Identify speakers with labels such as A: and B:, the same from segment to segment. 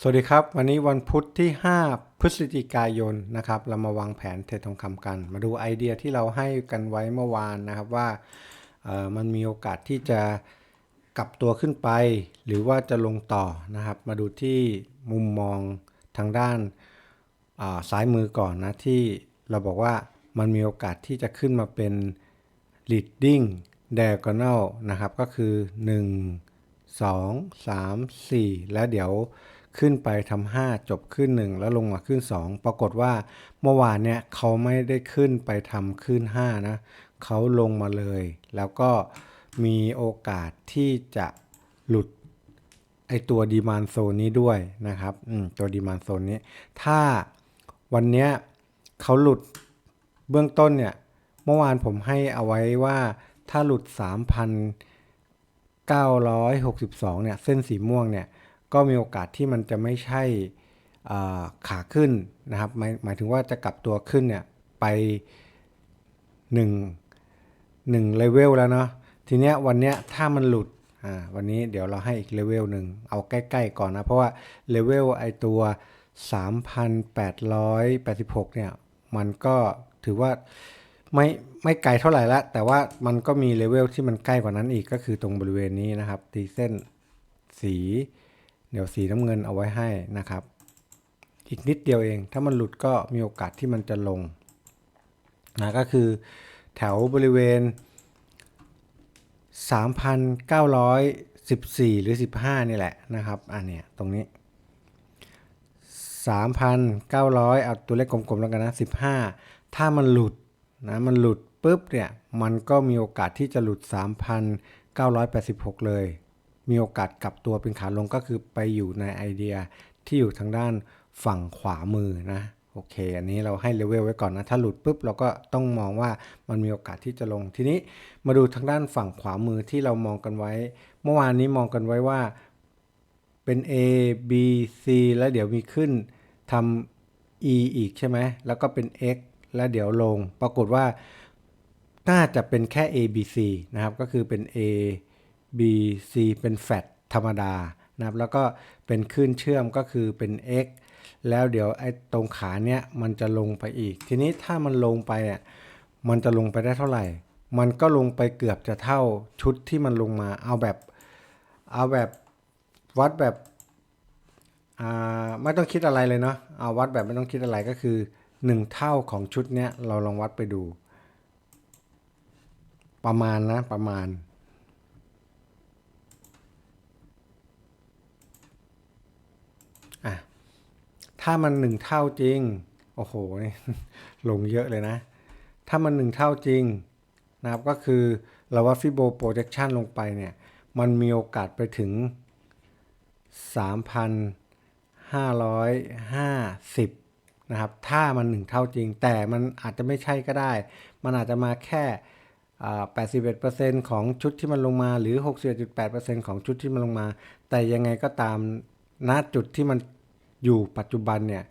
A: สวัสดีครับ วันนี้วันพุธที่ 5 พฤศจิกายนนะครับ เรามาวางแผนเทรดทองคำกัน มาดูไอเดียที่เราให้กันไว้เมื่อวานนะครับว่ามันมีโอกาสที่จะกลับตัวขึ้นไป หรือว่าจะลงต่อนะครับ มาดูที่มุมมองทางด้านาซ้ายมือก่อนนะ ที่เราบอกว่ามันมีโอกาสที่จะขึ้นมาเป็น leading diagonal นะครับ ก็คือ 1 2 3 4 แล้วเดี๋ยว ขึ้นไปทำ5จบขึ้น1แล้วลงมาขึ้น2ปรากฏว่าเมื่อวานเนี่ยเขาไม่ได้ขึ้นไปทำขึ้น5นะเขาลงมาเลย แล้วก็มีโอกาสที่จะหลุดไอตัวดีมานโซนนี้ด้วยนะครับอืมตัวดีมานโซนนี้ ถ้าวันเนี้ยเขาหลุดเบื้องต้นเนี่ย เมื่อวานผมให้เอาไว้ว่าถ้าหลุด 3,962 เนี่ย เส้นสีม่วงเนี่ย ก็มีโอกาสที่มันจะไม่ใช่ขาขึ้นนะครับหมายหมายถึงว่าจะกลับตัวขึ้นเนี่ยไป1 1เลเวลแล้วเนาะทีเนี้ยวันเนี้ยถ้ามันหลุดอ่าวันนี้เดี๋ยวเราให้อีกเลเวลหนึ่งเอาใกล้ๆก่อนนะ เพราะว่าเลเวลไอตัว 3,886เนี่ยมันก็ถือว่าไม่ไม่ไกลเท่าไหร่ละแต่ว่ามันก็มีเลเวลที่มันใกล้กว่านั้นอีกก็คือตรงบริเวณนี้นะครับตีเส้นสี เดี๋ยวสีน้ำเงินเอาไว้ให้นะครับ อีกนิดเดียวเอง ถ้ามันหลุดก็มีโอกาสที่มันจะลงนะก็คือแถวบริเวณ 3,914 หรือ 15 นี่แหละนะครับอันเนี้ยตรงนี้ 3,900 เอาตัวเลขกลมๆแล้วกันนะ 15 ถ้ามันหลุดนะมันหลุดปุ๊บเนี่ยมันก็มีโอกาสที่จะหลุด 3,986 เลย มีโอกาสกลับตัวเป็นขาลงก็คือไปอยู่ในไอเดียที่อยู่ทางด้านฝั่งขวามือนะโอเค อันนี้เราให้เลเวลไว้ก่อนนะ ถ้าหลุดปุ๊บเราก็ต้องมองว่ามันมีโอกาสที่จะลง ทีนี้มาดูทางด้านฝั่งขวามือที่เรามองกันไว้ เมื่อวานนี้มองกันไว้ว่าเป็น A B C แล้วเดี๋ยวมีขึ้นทำ E อีกใช่ไหม แล้วก็เป็น X แล้วเดี๋ยวลง ปรากฏว่าน่าจะเป็นแค่ A B C นะครับ ก็คือเป็น A B C เป็นแฟตธรรมดานะครับแล้วก็เป็นขึ้นเชื่อมก็คือเป็น X แล้วเดี๋ยวไอ้ตรงขาเนี้ยมันจะลงไปอีก ทีนี้ถ้ามันลงไปอะมันจะลงไปได้เท่าไหร่ มันก็ลงไปเกือบจะเท่าชุดที่มันลงมาเอาแบบเอาแบบวัดแบบอ่าไม่ต้องคิดอะไรเลยเนาะเอาวัดแบบไม่ต้องคิดอะไรก็คือ 1 เท่าของชุดเนี้ยเราลองวัดไปดู ประมาณนะประมาณ อะ ถ้ามันหนึ่งเท่าจริง โอ้โหลงเยอะเลยนะ ถ้ามันหนึ่งเท่าจริงนะครับก็คือเราว่าฟิโบโปรเจคชันลงไปเนี่ย มันมีโอกาสไปถึง 3,550 นะครับ ถ้ามันหนึ่งเท่าจริง แต่มันอาจจะไม่ใช่ก็ได้ มันอาจจะมาแค่อ่า81%ของชุดที่มันลงมาหรือ 61.8%ของชุดที่มันลงมา แต่ยังไงก็ตามณจุดที่มัน อยู่ปัจจุบันเนี่ย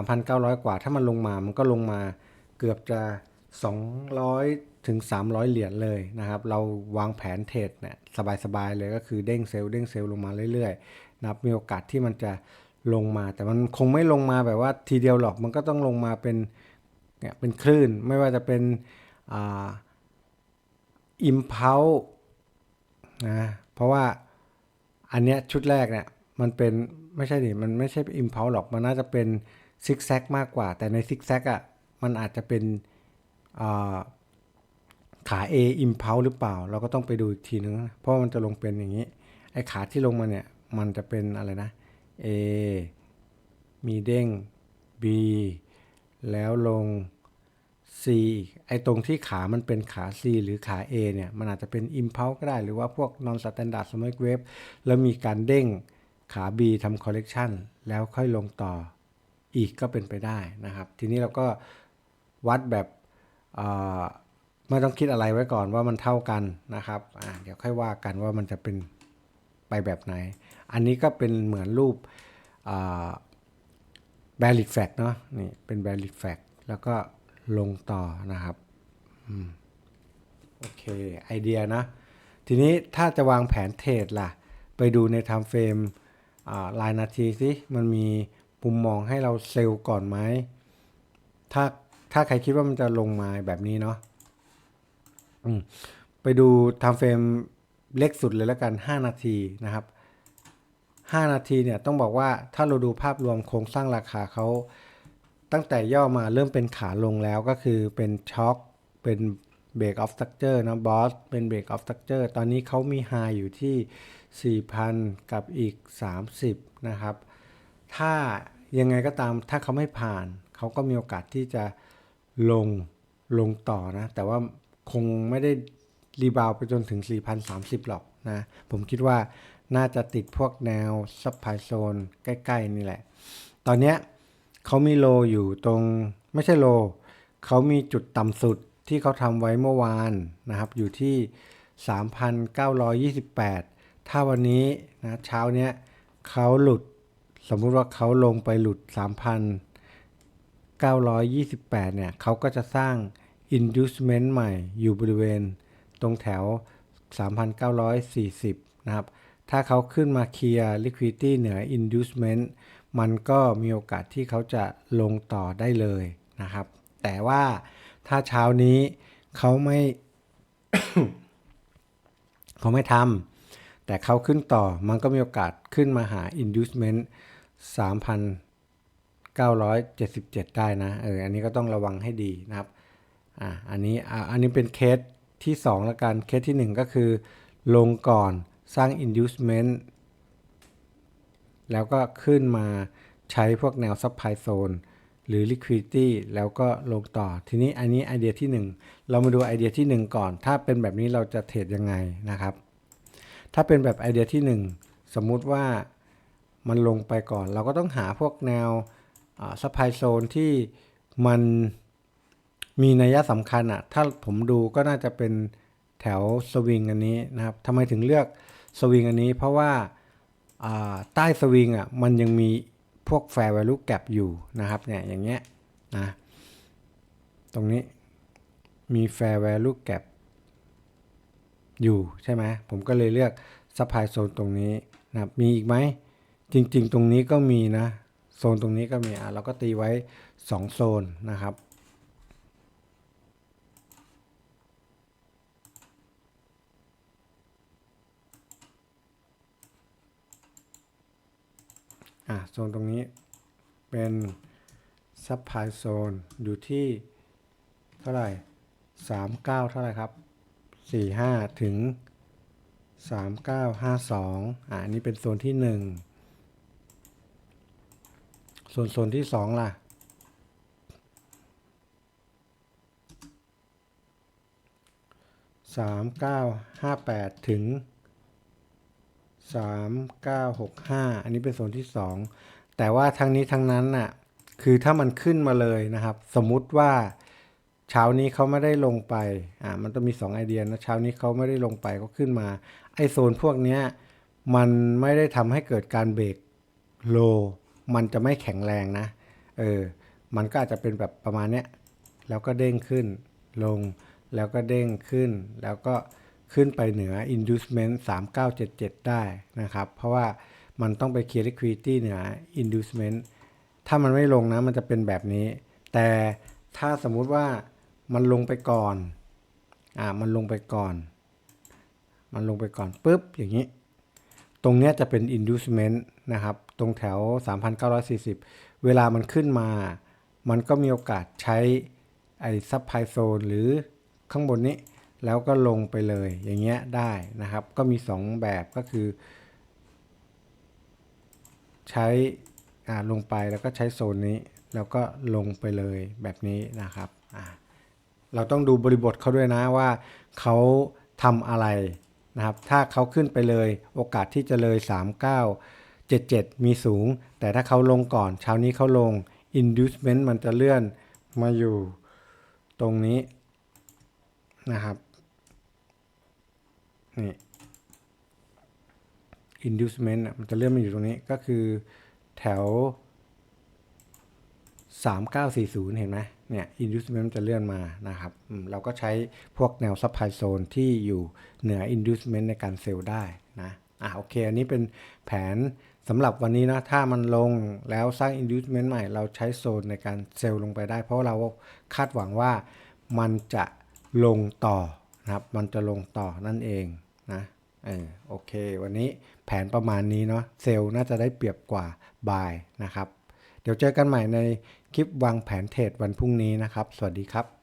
A: 3,900 กว่า ถ้ามันลงมา มันก็ลงมาเกือบจะ 200 ถึง 300 เหรียญเลยนะครับ เราวางแผนเทรดเนี่ยสบายๆเลยก็คือเด้งเซลล์เด้งเซลล์ลงมาเรื่อยๆนะครับ มีโอกาสที่มันจะลงมา แต่มันคงไม่ลงมาแบบว่าทีเดียวหรอก มันก็ต้องลงมาเป็นเนี่ยเป็นคลื่น ไม่ว่าจะเป็นอ่าอิมพัลนะ เพราะว่าอันเนี้ยชุดแรกเนี่ย มันเป็นไม่ใช่ดิมันไม่ใช่อิมพัลหรอกมันน่าจะเป็นซิกแซกมากกว่า แต่ในซิกแซกอะมันอาจจะเป็นขา A impulse หรือเปล่า เราก็ต้องไปดูอีกทีนึงนะเพราะมันจะลงเป็นอย่างนี้ ไอ้ขาที่ลงมาเนี่ย มันจะเป็นอะไรนะ A มีเด้ง B แล้วลง C ไอ้ตรงที่ขามันเป็นขา C หรือขา A เนี่ย มันอาจจะเป็น impulse ก็ได้ หรือว่าพวก non standard smoke wave แล้วมีการเด้ง ขา B ทำ correction แล้วค่อยลงต่ออีกก็เป็นไปได้นะครับ ทีนี้เราก็วัดแบบไม่ต้องคิดอะไรไว้ก่อนว่ามันเท่ากันนะครับเดี๋ยวค่อยว่ากันว่ามันจะเป็นไปแบบไหน อันนี้ก็เป็นเหมือนรูปอ่า b a l i d fact เนาะนี่เป็น b a l i d fact แล้วก็ลงต่อนะครับอโอเค ไอเดียนะ ทีนี้ถ้าจะวางแผนเทรดล่ะ ไปดูใน time frame อ่ารายนาทีสิมันมีมุมมองให้เราเซลล์ก่อนไหมถ้าถ้าใครคิดว่ามันจะลงมาแบบนี้เนาะไปดูทม์เฟรมเล็กสุดเลยแล้วกัน 5 นาทีนะครับ 5 นาทีเนี่ยต้องบอกว่าถ้าเราดูภาพรวมโครงสร้างราคาเขาตั้งแต่ย่อมาเริ่มเป็นขาลงแล้วก็คือเป็นช็อคเป็นเบรกออฟสตั๊กเจอร์นะบอสเป็นเบรกออฟสตั๊กเจอร์ตอนนี้เขามีไฮอยู่ที่ 4,000 กับอีก 30 นะครับ ถ้ายังไงก็ตามถ้าเขาไม่ผ่าน เขาก็มีโอกาสที่จะลงลงต่อนะ แต่ว่าคงไม่ได้รีบาวไปจนถึง 4,030 หรอกนะ ผมคิดว่าน่าจะติดพวกแนวซับไพโซนใกล้ๆนี่แหละ ตอนเนี้ยเขามีโลอยู่ตรงไม่ใช่โล เขามีจุดต่ำสุดที่เขาทำไว้เมื่อวานนะครับ อยู่ที่ 3,928 ถ้าวันนี้นะเช้าเนี้ยเขาหลุดสมมุติว่าเขาลงไปหลุด 3,928 เนี่ยเขาก็จะสร้าง inducement ใหม่อยู่บริเวณตรงแถว 3,940 นะครับ ถ้าเขาขึ้นมาเคลียร์ liquidity เหนือ inducement มันก็มีโอกาสที่เขาจะลงต่อได้เลยนะครับ แต่ว่าถ้าเช้านี้เขาไม่ เขาไม่ทำ แต่เขาขึ้นต่อมันก็มีโอกาสขึ้นมาหา inducement 3,977 ได้นะ เออ อันนี้ก็ต้องระวังให้ดีนะครับ อ่า อันนี้ อ่า อันนี้เป็นเคสที่2แล้วกัน เคสที่ 1 ก็คือ ลงก่อนสร้าง inducement แล้วก็ขึ้นมาใช้พวกแนว supply zone หรือ liquidity แล้วก็ลงต่อ ทีนี้อันนี้ไอเดียที่ 1 เรามาดูไอเดียที่ 1 ก่อน ถ้าเป็นแบบนี้เราจะเทรดยังไงนะครับ ถ้าเป็นแบบไอเดียที่ 1 สมมุติว่ามันลงไปก่อน เราก็ต้องหาพวกแนวซัพพลายโซนที่มันมีนัยสำคัญอะถ้าผมดูก็น่าจะเป็นแถวสวิงอันนี้นะครับทำไมถึงเลือกสวิงอันนี้ เพราะว่าาใต้สวิงอะมันยังมีพวก fair value gap อยู่นะครับเนี่ยอย่างเงี้ยนะตรงนี้มี fair value gap อยู่ใช่ไหมผมก็เลยเลือก supply zone ตรงนี้นะครับมีอีกไหมจริง ๆ ตรงนี้ก็มีนะ โซนตรงนี้ก็มีอะเราก็ตีไว้ 2 โซนนะครับอะโซนตรงนี้เป็นซับ p พ y โซนอยู่ที่เท่าไหร่ 39 เท่าไหร่ครับ 45 ถึง 3952อ่าอันนี้เป็นโซนที่ 1 ส่วนโซนที่ 2 ล่ะ 3958 ถึง 3965 อันนี้เป็นโซนที่ 2 แต่ว่าทั้งนี้ทั้งนั้นน่ะ คือถ้ามันขึ้นมาเลยนะครับ สมมุติว่า เช้านี้เขาไม่ได้ลงไป อ่า มันต้องมี 2 ไอเดียนะ เช้านี้เขาไม่ได้ลงไปก็ขึ้นมา ไอโซนพวกเนี้ยมันไม่ได้ทำให้เกิดการเบรกโล มันจะไม่แข็งแรงนะ เออ มันก็อาจจะเป็นแบบประมาณเนี้ย แล้วก็เด้งขึ้น ลง แล้วก็เด้งขึ้น แล้วก็ขึ้นไปเหนือ inducement 3977 ได้นะครับ เพราะว่ามันต้องไปเคลียร์ liquidity เหนือ inducement ถ้ามันไม่ลงนะ มันจะเป็นแบบนี้ แต่ถ้าสมมุติว่า มันลงไปก่อน อ่า มันลงไปก่อน มันลงไปก่อนปุ๊บ อย่างนี้ ตรงเนี้ยจะเป็น inducement นะครับ ตรงแถว 3,940 เวลามันขึ้นมา มันก็มีโอกาสใช้ไอ้ supply zone หรือข้างบนนี้ แล้วก็ลงไปเลย อย่างเงี้ยได้นะครับ ก็มี 2 แบบก็คือ ใช้ อ่า ลงไปแล้วก็ใช้โซนนี้ แล้วก็ลงไปเลยแบบนี้นะครับ อ่า เราต้องดูบริบทเขาด้วยนะว่าเขาทำอะไรนะครับ ถ้าเขาขึ้นไปเลยโอกาสที่จะเลย 3977 มีสูง แต่ถ้าเขาลงก่อนเช้านี้เขาลง inducement มันจะเลื่อนมาอยู่ตรงนี้นะครับนี่ inducement อะมันจะเลื่อนมาอยู่ตรงนี้ก็คือแถว 3940 เห็นไหม เนี่ย inducement มันจะเลื่อนมานะครับ เราก็ใช้พวกแนว supply zone ที่อยู่เหนือ inducement ในการเซลล์ได้นะอะโอเค อันนี้เป็นแผนสำหรับวันนี้นะ ถ้ามันลงแล้วสร้าง inducement ใหม่ เราใช้โซนในการเซลล์ลงไปได้ เพราะเราคาดหวังว่ามันจะลงต่อนะครับ มันจะลงต่อนั่นเองนะเออโอเค วันนี้แผนประมาณนี้เนาะเซลล์น่าจะได้เปรียบกว่าบายนะครับ เดี๋ยวเจอกันใหม่ในคลิปวางแผนเทรดวันพรุ่งนี้นะครับ สวัสดีครับ